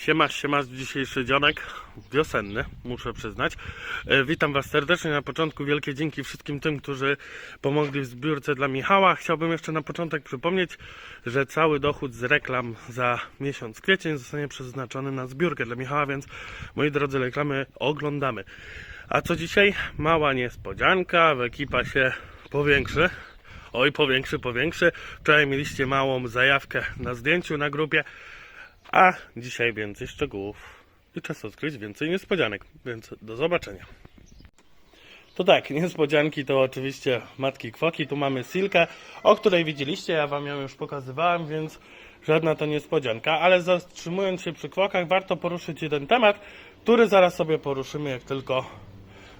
Siemasz, siemasz, dzisiejszy dzionek wiosenny, muszę przyznać. E, Witam Was serdecznie. Na początku wielkie dzięki wszystkim tym, którzy pomogli w zbiórce dla Michała. Chciałbym jeszcze na początek przypomnieć, że cały dochód z reklam za miesiąc kwiecień zostanie przeznaczony na zbiórkę dla Michała, więc moi drodzy, reklamy oglądamy. A co dzisiaj? Mała niespodzianka, ekipa się powiększy. Oj, powiększy, powiększy. Wczoraj mieliście małą zajawkę na zdjęciu na grupie. A dzisiaj więcej szczegółów i czas odkryć więcej niespodzianek, więc do zobaczenia. To tak, niespodzianki to oczywiście matki kwoki. Tu mamy silkę, o której widzieliście, ja wam ją już pokazywałem, więc żadna to niespodzianka. Ale zatrzymując się przy kwokach, warto poruszyć jeden temat, który zaraz sobie poruszymy, jak tylko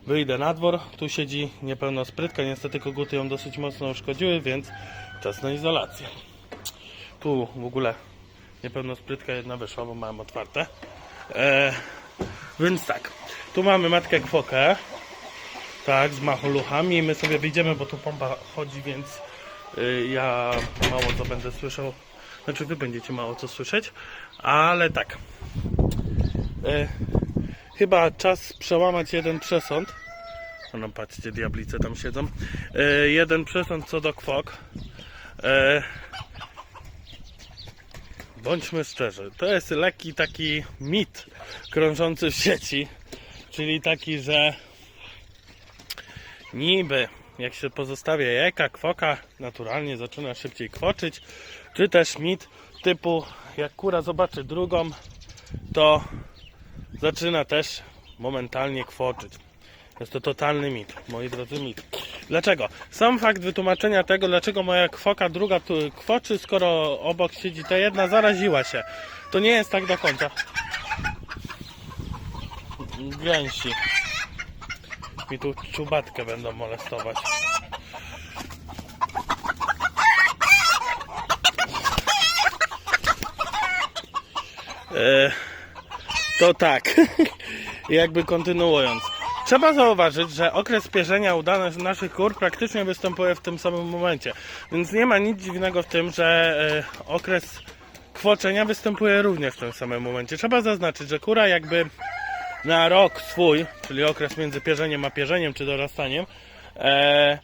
wyjdę na dwór. Tu siedzi niepełnosprytka, niestety koguty ją dosyć mocno uszkodziły, więc czas na izolację. Tu w ogóle niepełnosprytka jedna wyszła, bo mam otwarte. E, więc tak, tu mamy matkę kwokę, tak, z macholuchami. My sobie wyjdziemy, bo tu pompa chodzi, więc y, ja mało co będę słyszał. Znaczy, wy będziecie mało co słyszeć, ale tak. E, chyba czas przełamać jeden przesąd. O, No, patrzcie, diablice tam siedzą. E, jeden przesąd co do kwok. E, bądźmy szczerzy, to jest lekki taki mit krążący w sieci, czyli taki, że niby jak się pozostawia jajka, kwoka naturalnie zaczyna szybciej kwoczyć, czy też mit typu jak kura zobaczy drugą, to zaczyna też momentalnie kwoczyć. Jest to totalny mit, moi drodzy mit. Dlaczego? Sam fakt wytłumaczenia tego, dlaczego moja kwoka druga tu kwoczy, skoro obok siedzi ta jedna, zaraziła się. To nie jest tak do końca. Gęsi. Mi tu czubatkę będą molestować. E, to tak, jakby kontynuując. Trzeba zauważyć, że okres pierzenia u naszych kur praktycznie występuje w tym samym momencie. Więc nie ma nic dziwnego w tym, że e, okres kwoczenia występuje również w tym samym momencie. Trzeba zaznaczyć, że kura jakby na rok swój, czyli okres między pierzeniem a pierzeniem czy dorastaniem, e,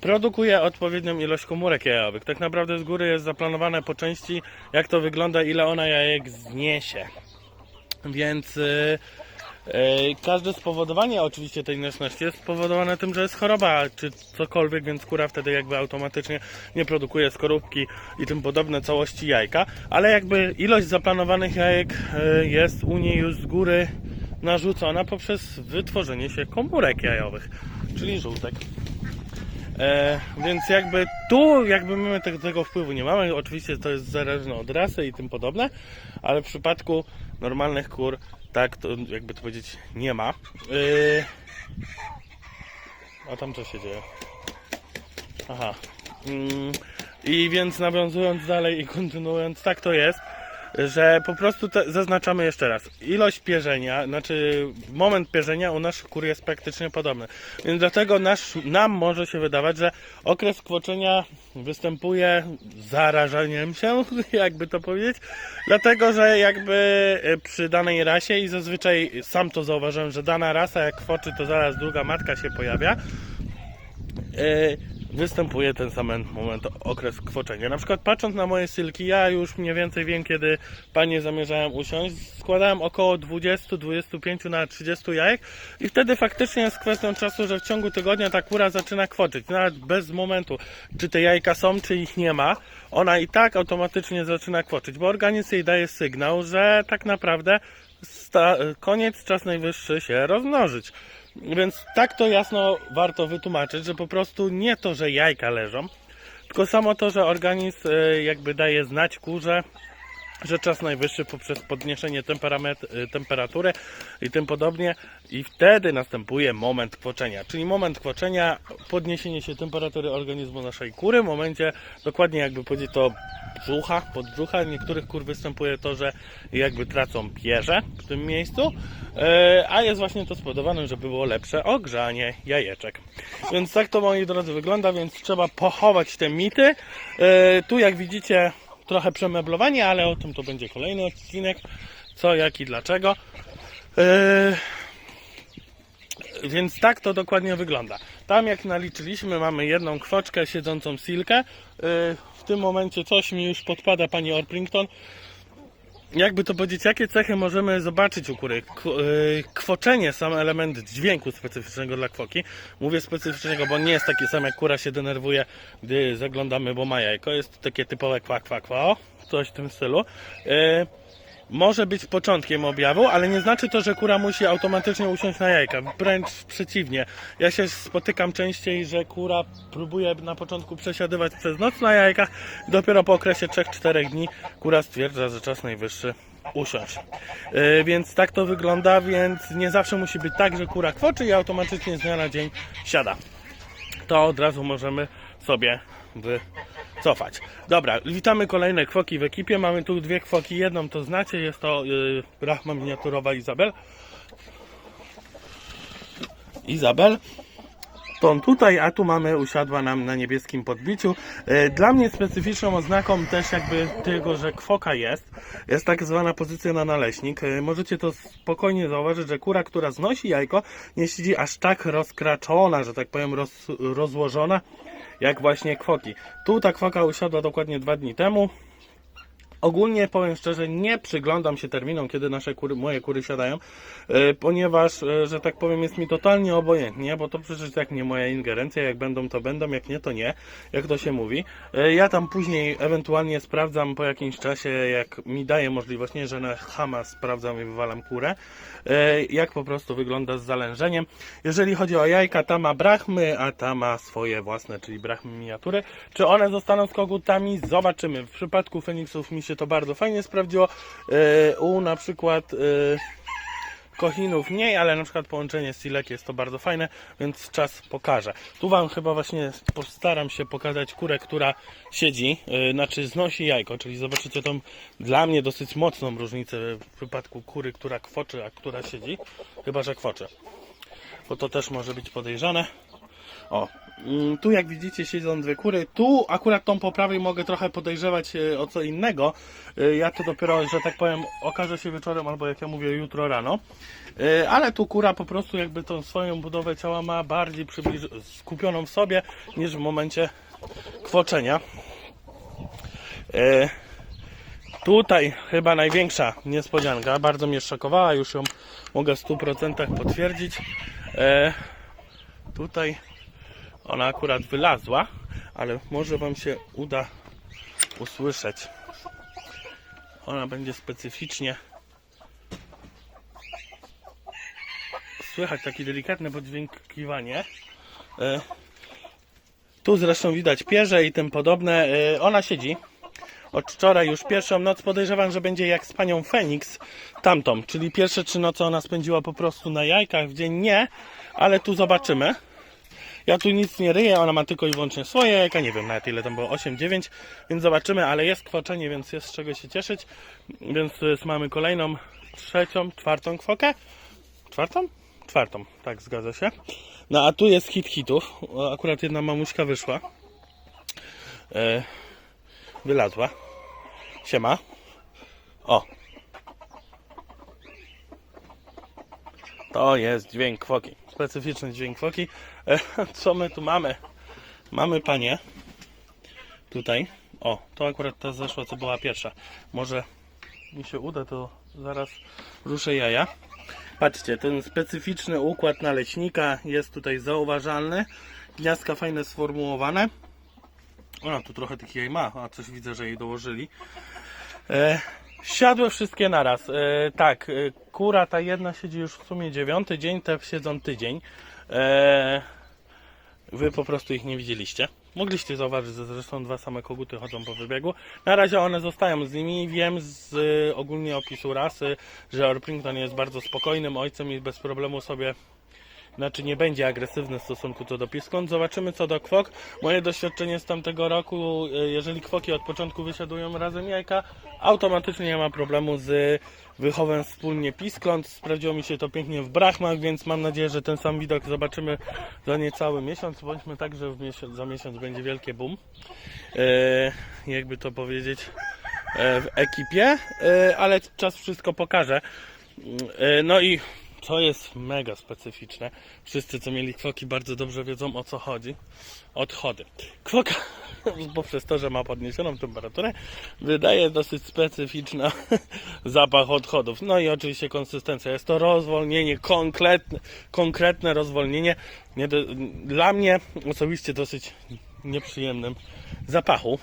produkuje odpowiednią ilość komórek jajowych. Tak naprawdę z góry jest zaplanowane po części, jak to wygląda, ile ona jajek zniesie. Więc y, każde spowodowanie oczywiście tej niejasności jest spowodowane tym, że jest choroba czy cokolwiek, więc kura wtedy jakby automatycznie nie produkuje skorupki i tym podobne całości jajka, ale jakby ilość zaplanowanych jajek y, jest u niej już z góry narzucona poprzez wytworzenie się komórek jajowych, czyli żółtek. E, więc jakby tu jakby my tego, tego wpływu nie mamy. Oczywiście to jest zależne od rasy i tym podobne, ale w przypadku normalnych kur tak to jakby to powiedzieć nie ma. E, a tam co się dzieje? Aha. Mm, I więc nawiązując dalej i kontynuując, tak to jest, że po prostu te, zaznaczamy jeszcze raz. Ilość pierzenia, znaczy moment pierzenia u naszych kur jest praktycznie podobny. Więc dlatego nasz, nam może się wydawać, że okres kwoczenia występuje zarażeniem się, jakby to powiedzieć, dlatego że jakby e, przy danej rasie i zazwyczaj sam to zauważyłem, że dana rasa jak kwoczy, to zaraz druga matka się pojawia e, występuje ten sam moment, okres kwoczenia. Na przykład patrząc na moje sylki, ja już mniej więcej wiem, kiedy panie zamierzają usiąść. Składałem około 20, 25 na 30 jajek i wtedy faktycznie jest kwestią czasu, że w ciągu tygodnia ta kura zaczyna kwoczyć. Nawet bez momentu, czy te jajka są, czy ich nie ma, ona i tak automatycznie zaczyna kwoczyć, bo organizm jej daje sygnał, że tak naprawdę koniec, czas najwyższy się rozmnożyć. Więc tak to jasno warto wytłumaczyć, że po prostu nie to, że jajka leżą, tylko samo to, że organizm e, jakby daje znać kurze, że czas najwyższy poprzez podniesienie e, temperatury i tym podobnie i wtedy następuje moment kwoczenia. Czyli moment kwoczenia, podniesienie się temperatury organizmu naszej kury, w momencie dokładnie jakby powiedzieć to brzucha, podbrzucha. Niektórych kur występuje to, że jakby tracą pierze w tym miejscu, e, a jest właśnie to spowodowane, żeby było lepsze ogrzanie jajeczek. Więc tak to moi drodzy wygląda, więc trzeba pochować te mity. E, Tu jak widzicie trochę przemeblowanie, ale o tym to będzie kolejny odcinek. co, jak i dlaczego. E, więc tak to dokładnie wygląda. Tam jak naliczyliśmy mamy jedną kwoczkę siedzącą silkę. E, w tym momencie coś mi już podpada pani Orpington. Jakby to powiedzieć, jakie cechy możemy zobaczyć u kury? E, Kwoczenie, sam element dźwięku specyficznego dla kwoki. Mówię specyficznego, bo nie jest taki sam jak kura się denerwuje, gdy zaglądamy, bo ma jajko. Jest takie typowe kwa, kwa, kwa, o, coś w tym stylu. Może być początkiem objawu, ale nie znaczy to, że kura musi automatycznie usiąść na jajka. Wręcz przeciwnie. Ja się spotykam częściej, że kura próbuje na początku przesiadywać przez noc na jajkach. Dopiero po okresie 3-4 dni kura stwierdza, że czas najwyższy usiąść. Yy, więc tak to wygląda, więc nie zawsze musi być tak, że kura kwoczy i automatycznie z dnia na dzień siada to od razu możemy sobie wycofać. Dobra, witamy kolejne kwoki w ekipie. Mamy tu dwie kwoki. Jedną to znacie, jest to yy, Brahma miniaturowa Izabel. Izabel. Tą tutaj, a tu mamy usiadła nam na niebieskim podbiciu. E, Dla mnie specyficzną oznaką też jakby tego, że kwoka jest, jest tak zwana pozycja na naleśnik. E, Możecie to spokojnie zauważyć, że kura, która znosi jajko, nie siedzi aż tak rozkraczona, że tak powiem roz, rozłożona, jak właśnie kwoki. Tu ta kwoka usiadła dokładnie dwa dni temu. Ogólnie powiem szczerze, nie przyglądam się terminom, kiedy nasze kury, moje kury siadają, e, ponieważ, e, że tak powiem, jest mi totalnie obojętnie, bo to przecież tak nie moja ingerencja, jak będą, to będą, jak nie, to nie, jak to się mówi. E, Ja tam później ewentualnie sprawdzam po jakimś czasie, jak mi daje możliwość, nie, że na chama sprawdzam i wywalam kurę, jak po prostu wygląda z zalężeniem. Jeżeli chodzi o jajka, ta ma brachmy, a ta ma swoje własne, czyli brachmy miniatury. Czy one zostaną z kogutami? Zobaczymy. W przypadku Feniksów mi się to bardzo fajnie sprawdziło. E, U na przykład e, Kochinów mniej, ale na przykład połączenie z Silek jest to bardzo fajne, więc czas pokaże. Tu Wam chyba właśnie postaram się pokazać kurę, która siedzi, yy, znaczy znosi jajko, czyli zobaczycie tą dla mnie dosyć mocną różnicę w przypadku kury, która kwoczy, a która siedzi, chyba że kwoczy, bo to też może być podejrzane. O, mm, tu jak widzicie siedzą dwie kury. Tu akurat tą po prawej mogę trochę podejrzewać e, o co innego. E, Ja to dopiero, że tak powiem, okaże się wieczorem albo jak ja mówię jutro rano. E, Ale tu kura po prostu jakby tą swoją budowę ciała ma bardziej skupioną w sobie niż w momencie kwoczenia. Tutaj chyba największa niespodzianka, bardzo mnie szokowała, już ją mogę w 100% potwierdzić. Tutaj ona akurat wylazła, ale może Wam się uda usłyszeć. Ona będzie specyficznie słychać takie delikatne podźwiękiwanie. E, Tu zresztą widać pierze i tym podobne. E, Ona siedzi od wczoraj już pierwszą noc. Podejrzewam, że będzie jak z panią Feniks tamtą, czyli pierwsze trzy noce ona spędziła po prostu na jajkach, w dzień nie, ale tu zobaczymy. Ja tu nic nie ryję, ona ma tylko i wyłącznie swoje jajka, nie wiem nawet ile tam było, 8-9, więc zobaczymy, ale jest kwoczenie, więc jest z czego się cieszyć. Więc jest, mamy kolejną, trzecią, czwartą kwokę. Czwartą? Czwartą, tak zgadza się. No a tu jest hit hitów, akurat jedna mamuśka wyszła. E, wylazła. Siema. O. To jest dźwięk kwoki. Specyficzny dźwięk kwoki. E, Co my tu mamy? Mamy panie. Tutaj. O, to akurat ta zeszła, co była pierwsza. Może mi się uda, to zaraz ruszę jaja. Patrzcie, ten specyficzny układ naleśnika jest tutaj zauważalny. Gniazdka fajne sformułowane. Ona tu trochę tych jaj ma, a coś widzę, że jej dołożyli. E, siadły wszystkie naraz. E, tak, e, kura ta jedna siedzi już w sumie dziewiąty dzień, te siedzą tydzień. E, wy po prostu ich nie widzieliście. Mogliście zauważyć, że zresztą dwa same koguty chodzą po wybiegu. Na razie one zostają z nimi. Wiem z e, ogólnie opisu rasy, że Orpington jest bardzo spokojnym ojcem i bez problemu sobie znaczy nie będzie agresywny w stosunku co do piskąt. Zobaczymy co do kwok. Moje doświadczenie z tamtego roku, e, jeżeli kwoki od początku wysiadują razem jajka, automatycznie nie ma problemu z wychowem wspólnie piskląt. Sprawdziło mi się to pięknie w brachmach, więc mam nadzieję, że ten sam widok zobaczymy za niecały miesiąc. Bądźmy tak, że miesiąc, za miesiąc będzie wielkie boom. E, jakby to powiedzieć. e, w ekipie, e, ale czas wszystko pokaże. No i co jest mega specyficzne, wszyscy co mieli kwoki bardzo dobrze wiedzą o co chodzi. Odchody. Kwoka poprzez to, że ma podniesioną temperaturę, wydaje dosyć specyficzny zapach odchodów. No i oczywiście konsystencja. Jest to rozwolnienie, konkretne, konkretne rozwolnienie. Nie do, dla mnie osobiście dosyć nieprzyjemnym zapachu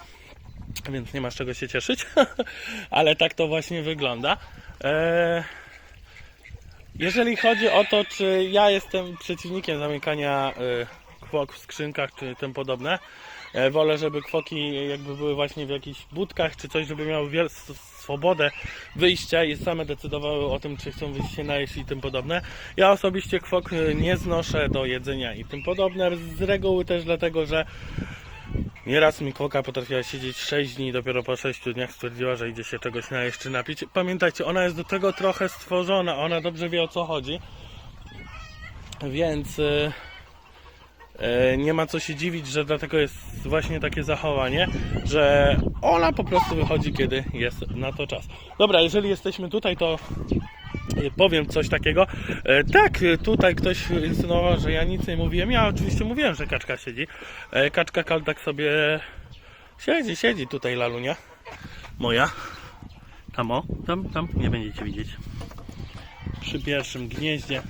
więc nie masz czego się cieszyć, ale tak to właśnie wygląda. Eee, jeżeli chodzi o to, czy ja jestem przeciwnikiem zamykania e, kwok w skrzynkach czy tym podobne, e, wolę, żeby kwoki jakby były właśnie w jakichś budkach czy coś, żeby miały swobodę wyjścia i same decydowały o tym, czy chcą wyjść się najeść i tym podobne. Ja osobiście kwok e, nie znoszę do jedzenia i tym podobne, z reguły też dlatego, że Nieraz mi kwoka potrafiła siedzieć 6 dni i dopiero po 6 dniach stwierdziła, że idzie się czegoś najeść czy napić. Pamiętajcie, ona jest do tego trochę stworzona, ona dobrze wie o co chodzi. Więc y, y, nie ma co się dziwić, że dlatego jest właśnie takie zachowanie, że ona po prostu wychodzi, kiedy jest na to czas. Dobra, jeżeli jesteśmy tutaj, to powiem coś takiego. E, Tak, y, tutaj ktoś insynuował, że ja nic nie mówiłem. Ja oczywiście mówiłem, że kaczka siedzi. E, Kaczka kaldak sobie siedzi, siedzi tutaj lalunia. Moja. Tam o, tam, tam nie będziecie widzieć. Przy pierwszym gnieździe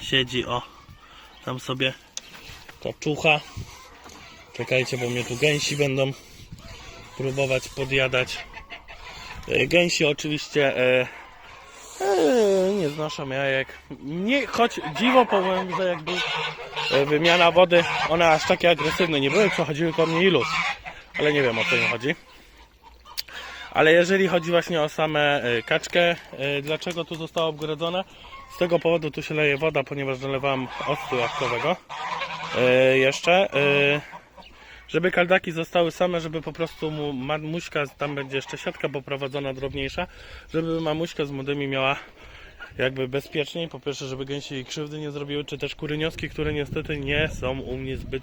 siedzi o, tam sobie kaczucha. Czekajcie, bo mnie tu gęsi będą próbować podjadać. E, Gęsi oczywiście Eee, nie znoszę jajek. Nie, choć dziwo powiem, że jakby e, wymiana wody, one aż takie agresywne nie były, przechodziły ko mnie i luz. Ale nie wiem o co im chodzi. Ale jeżeli chodzi właśnie o samę e, kaczkę, e, dlaczego tu zostało obgrodzone? Z tego powodu tu się leje woda, ponieważ dolewałem octu jabłkowego. Jeszcze. E, żeby kaldaki zostały same, żeby po prostu mu mamuśka, tam będzie jeszcze siatka poprowadzona drobniejsza, żeby mamuśka z młodymi miała jakby bezpieczniej. Po pierwsze, żeby gęsi jej krzywdy nie zrobiły, czy też kurynioski, które niestety nie są u mnie zbyt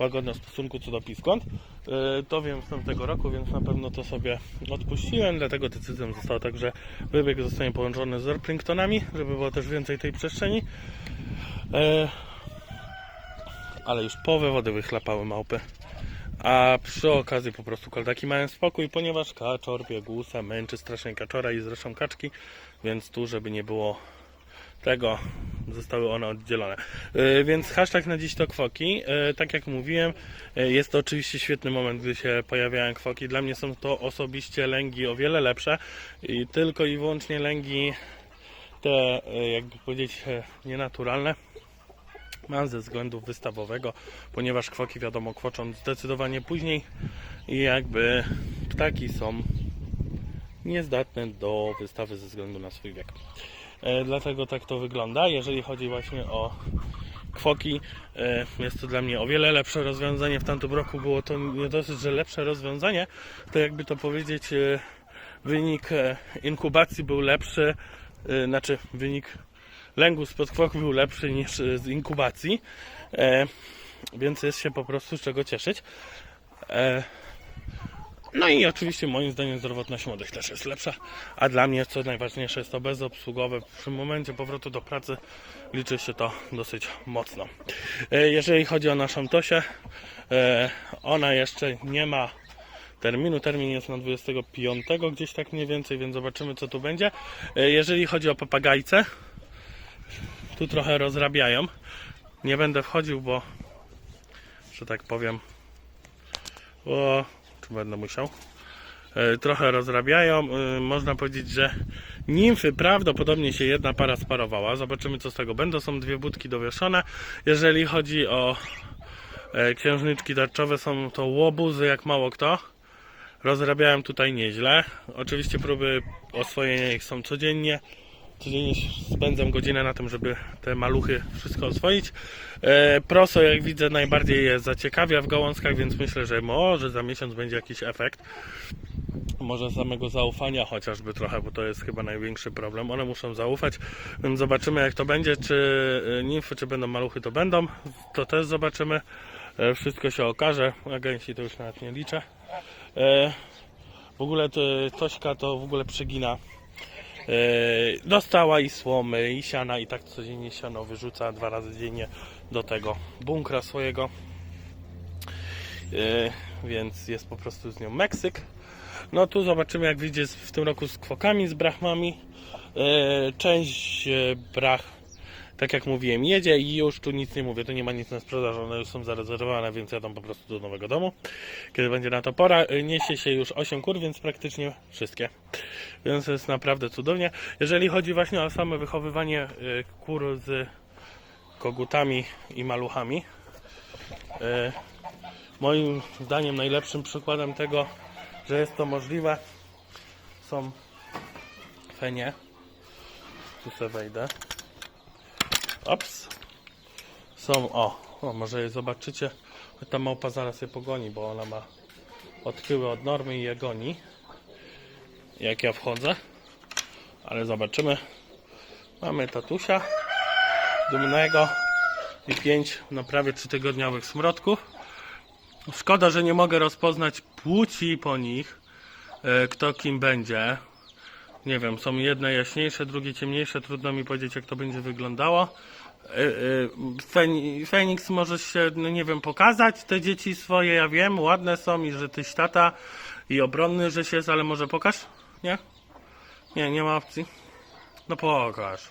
łagodne w stosunku co do piskąt. Yy, To wiem z tamtego roku, więc na pewno to sobie odpuściłem, dlatego decyzją zostało tak, że wybieg zostanie połączony z orpingtonami, żeby było też więcej tej przestrzeni. Yy, Ale już połowę wody wychlapały małpy. A przy okazji po prostu koldaki mają spokój, ponieważ kaczor biegusa męczy strasznie kaczora i zresztą kaczki, więc tu, żeby nie było tego, zostały one oddzielone. Yy, więc hashtag na dziś to kwoki. Yy, tak jak mówiłem, yy, jest to oczywiście świetny moment, gdy się pojawiają kwoki. Dla mnie są to osobiście lęgi o wiele lepsze i tylko i wyłącznie lęgi te, jakby powiedzieć, nienaturalne mam ze względu wystawowego, ponieważ kwoki wiadomo kwoczą zdecydowanie później i jakby ptaki są niezdatne do wystawy ze względu na swój wiek. E, dlatego tak to wygląda. Jeżeli chodzi właśnie o kwoki, e, jest to dla mnie o wiele lepsze rozwiązanie. W tamtym roku było to nie dosyć, że lepsze rozwiązanie, to jakby to powiedzieć, e, wynik inkubacji był lepszy, znaczy wynik lęgu spod kwok był lepszy niż e, z inkubacji, e, więc jest się po prostu z czego cieszyć. E, no i oczywiście moim zdaniem zdrowotność młodych też jest lepsza, a dla mnie co najważniejsze jest to bezobsługowe. Przy momencie powrotu do pracy liczy się to dosyć mocno. E, jeżeli chodzi o naszą Tosię, e, ona jeszcze nie ma terminu. Termin jest na 25 gdzieś tak mniej więcej, więc zobaczymy co tu będzie. Jeżeli chodzi o papagajce, tu trochę rozrabiają. Nie będę wchodził, bo że tak powiem, o, czy będę musiał? E, Trochę rozrabiają. E, Można powiedzieć, że nimfy prawdopodobnie się jedna para sparowała. Zobaczymy co z tego będą. Są dwie budki dowieszone. Jeżeli chodzi o e, księżniczki tarczowe, są to łobuzy jak mało kto. Rozrabiałem tutaj nieźle. Oczywiście próby oswojenia ich są codziennie. Codziennie spędzam godzinę na tym, żeby te maluchy wszystko oswoić. E, proso, jak widzę, najbardziej je zaciekawia w gałązkach, więc myślę, że może za miesiąc będzie jakiś efekt. Może samego zaufania chociażby trochę, bo to jest chyba największy problem. One muszą zaufać, więc zobaczymy jak to będzie. Czy e, nimfy, czy będą maluchy, to będą. To też zobaczymy. E, wszystko się okaże. A gęsi to już nawet nie liczę. W ogóle to, Tośka to w ogóle przegina. E, dostała i słomy, i siana, i tak codziennie siano wyrzuca dwa razy dziennie do tego bunkra swojego. E, więc jest po prostu z nią Meksyk. No tu zobaczymy jak wyjdzie w tym roku z kwokami, z brachmami. E, część brach, tak jak mówiłem, jedzie i już tu nic nie mówię, tu nie ma nic na sprzedaż, one już są zarezerwowane, więc jadą po prostu do nowego domu. Kiedy będzie na to pora, e, niesie się już 8 kur, więc praktycznie wszystkie. Więc jest naprawdę cudownie. Jeżeli chodzi właśnie o same wychowywanie e, kur z kogutami i maluchami, e, moim zdaniem najlepszym przykładem tego, że jest to możliwe są fenie. Tu sobie wejdę. Ops. Są, o, o może je zobaczycie. Ta małpa zaraz je pogoni, bo ona ma odchyły od normy i je goni. Jak ja wchodzę. Ale zobaczymy. Mamy tatusia dumnego i pięć no prawie trzytygodniowych smrodków. Szkoda, że nie mogę rozpoznać płci po nich, e, kto kim będzie. Nie wiem, są jedne jaśniejsze, drugie ciemniejsze, trudno mi powiedzieć jak to będzie wyglądało. E, e, Feni- Feniks może się, no nie wiem, pokazać te dzieci swoje, ja wiem, ładne są i że tyś tata i obronny, że się jest, ale może pokaż? Nie? Nie, nie ma opcji. No pokaż.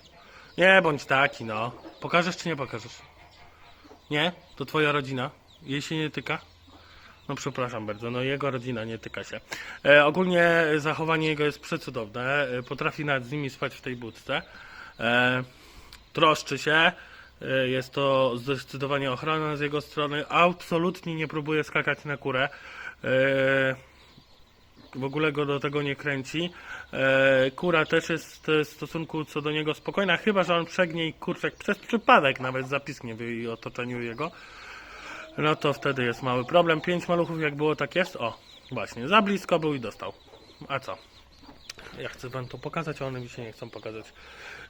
Nie bądź taki, no. Pokażesz czy nie pokażesz? Nie? To twoja rodzina? Jej się nie tyka? No przepraszam bardzo, no jego rodzina nie tyka się. E, ogólnie zachowanie jego jest przecudowne. E, potrafi nawet z nimi spać w tej budce. E, troszczy się. E, jest to zdecydowanie ochrona z jego strony. Absolutnie nie próbuje skakać na kurę. E, w ogóle go do tego nie kręci. E, kura też jest w stosunku co do niego spokojna, chyba że on przegnie i kurczak przez przypadek nawet zapisknie w otoczeniu jego no to wtedy jest mały problem. Pięć maluchów jak było, tak jest. O, właśnie, za blisko był i dostał. A co? Ja chcę wam to pokazać, a one mi się nie chcą pokazać.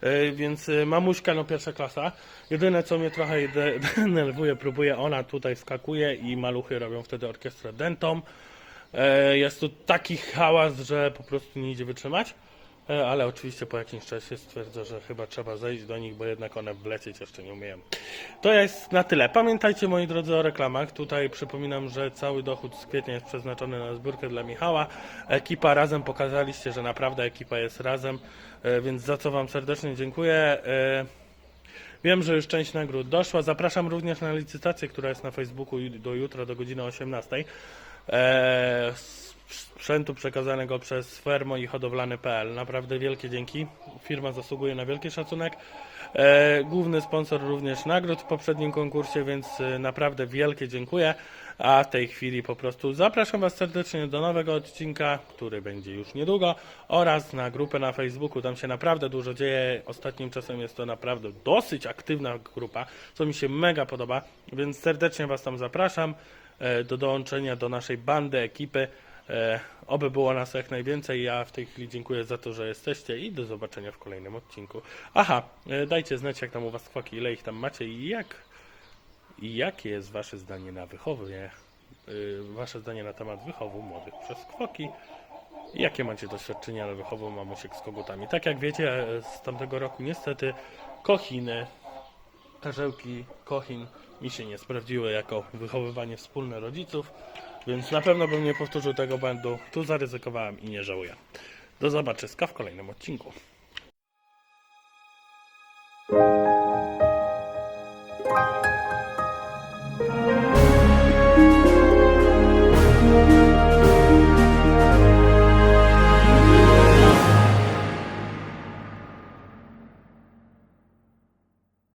E, więc e, mamuśka, no pierwsza klasa. Jedyne co mnie trochę de- denerwuje, próbuje, ona tutaj skakuje i maluchy robią wtedy orkiestrę dentą. E, jest tu taki hałas, że po prostu nie idzie wytrzymać. E, Ale oczywiście po jakimś czasie stwierdzę, że chyba trzeba zejść do nich, bo jednak one wlecieć jeszcze nie umieją. To jest na tyle. Pamiętajcie moi drodzy o reklamach. Tutaj przypominam, że cały dochód z kwietnia jest przeznaczony na zbiórkę dla Michała. Ekipa razem pokazaliście, że naprawdę ekipa jest razem, e, więc za co Wam serdecznie dziękuję. E, Wiem, że już część nagród doszła. Zapraszam również na licytację, która jest na Facebooku do jutra do godziny 18. Eee, sprzętu przekazanego przez Fermo i hodowlany.pl. Naprawdę wielkie dzięki. Firma zasługuje na wielki szacunek. Eee, główny sponsor również nagród w poprzednim konkursie, więc e, naprawdę wielkie dziękuję. A w tej chwili po prostu zapraszam Was serdecznie do nowego odcinka, który będzie już niedługo oraz na grupę na Facebooku. Tam się naprawdę dużo dzieje. Ostatnim czasem jest to naprawdę dosyć aktywna grupa, co mi się mega podoba, więc serdecznie Was tam zapraszam e, do dołączenia do naszej bandy, ekipy. E, Oby było nas jak najwięcej. Ja w tej chwili dziękuję za to, że jesteście i do zobaczenia w kolejnym odcinku. Aha, e, dajcie znać jak tam u Was kwaki, ile ich tam macie i jak i jakie jest Wasze zdanie na wychowie, y, Wasze zdanie na temat wychowu młodych przez kwoki? Jakie macie doświadczenia na wychowu mamusiek z kogutami? Tak jak wiecie, e, z tamtego roku niestety kochiny, karzełki, kochin mi się nie sprawdziły jako wychowywanie wspólne rodziców, więc na pewno bym nie powtórzył tego błędu. Tu zaryzykowałem i nie żałuję. Do zobaczyska w kolejnym odcinku.